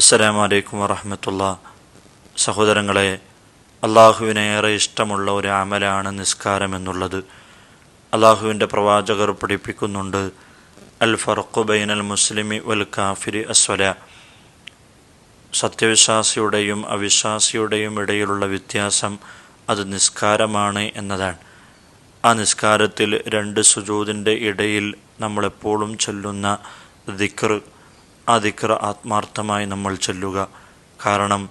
അസ്സലാമു അലൈക്കും വറഹമത്തുള്ള. സഹോദരങ്ങളെ അള്ളാഹുവിനെ ഏറെ ഇഷ്ടമുള്ള ഒരു അമലാണ് നിസ്കാരം എന്നുള്ളത്. അള്ളാഹുവിന്റെ പ്രവാചകർ പഠിപ്പിക്കുന്നുണ്ട് അൽ ഫർഖു അൽ മുസ്ലിമി വൽ കാഫിരി അസ്വല. സത്യവിശ്വാസിയുടെയും അവിശ്വാസിയുടെയും ഇടയിലുള്ള വ്യത്യാസം അത് നിസ്കാരമാണ് എന്നതാണ്. ആ നിസ്കാരത്തിൽ രണ്ട് സുജൂതിന്റെ ഇടയിൽ നമ്മളെപ്പോഴും ചൊല്ലുന്ന ദിക്ർ ദിക്ർ ആത്മാർത്ഥമായി നമ്മൾ ചൊല്ലുക. കാരണം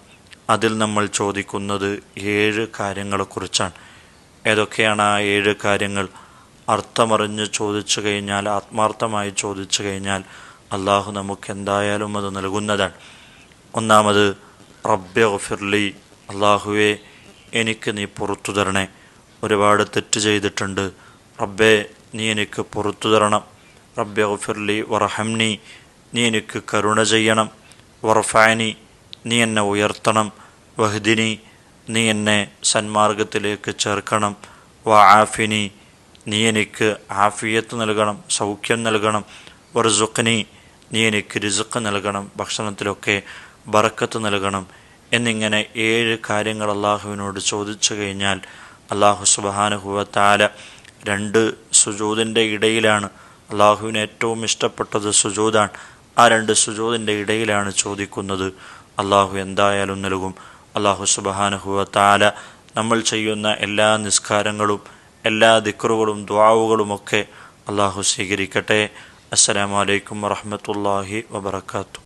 അതിൽ നമ്മൾ ചോദിക്കുന്നത് ഏഴ് കാര്യങ്ങളെക്കുറിച്ചാണ്. ഏതൊക്കെയാണ് ആ ഏഴ് കാര്യങ്ങൾ? അർത്ഥമറിഞ്ഞ് ചോദിച്ചു കഴിഞ്ഞാൽ ആത്മാർത്ഥമായി ചോദിച്ചു കഴിഞ്ഞാൽ അള്ളാഹു നമുക്ക് എന്തായാലും അത് നൽകുന്നതാണ്. ഒന്നാമത് റബ്ബെ ഒഫിർലി അള്ളാഹുവെ എനിക്ക് നീ പുറത്തു തരണേ. ഒരുപാട് തെറ്റ് ചെയ്തിട്ടുണ്ട്. റബ്ബെ നീ എനിക്ക് പുറത്തു തരണം. റബ്ബെ ഒഫിർലി വറഹംനി നീ എനിക്ക് കരുണ ചെയ്യണം. വർഫാനി നീ എന്നെ ഉയർത്തണം. വഹ്ദിനി നീ എന്നെ സന്മാർഗത്തിലേക്ക് ചേർക്കണം. വ ആഫിനി നീ എനിക്ക് ആഫിയത്ത് നൽകണം സൗഖ്യം നൽകണം. വർസുഖനി നീ എനിക്ക് രിസുക്ക് നൽകണം ഭക്ഷണത്തിലൊക്കെ ബറക്കത്ത് നൽകണം. എന്നിങ്ങനെ ഏഴ് കാര്യങ്ങൾ അള്ളാഹുവിനോട് ചോദിച്ചു കഴിഞ്ഞാൽ അള്ളാഹു സുബാനുഹുവത്താല രണ്ട് സുജൂതിന്റെ ഇടയിലാണ്. അള്ളാഹുവിന് ഏറ്റവും ഇഷ്ടപ്പെട്ടത് സുജൂതാണ്. ആ രണ്ട് സുജോതിന്റെ ഇടയിലാണ് ചോദിക്കുന്നത്. അള്ളാഹു എന്തായാലും നൽകും. അള്ളാഹു സുബാനുഹുവ താല നമ്മൾ ചെയ്യുന്ന എല്ലാ നിസ്കാരങ്ങളും എല്ലാ ദിക്റുകളും ദ്വാവുകളുമൊക്കെ അള്ളാഹു സ്വീകരിക്കട്ടെ. അസ്സലാമലൈക്കും വറഹമത്തല്ലാഹി വബർക്കാത്തു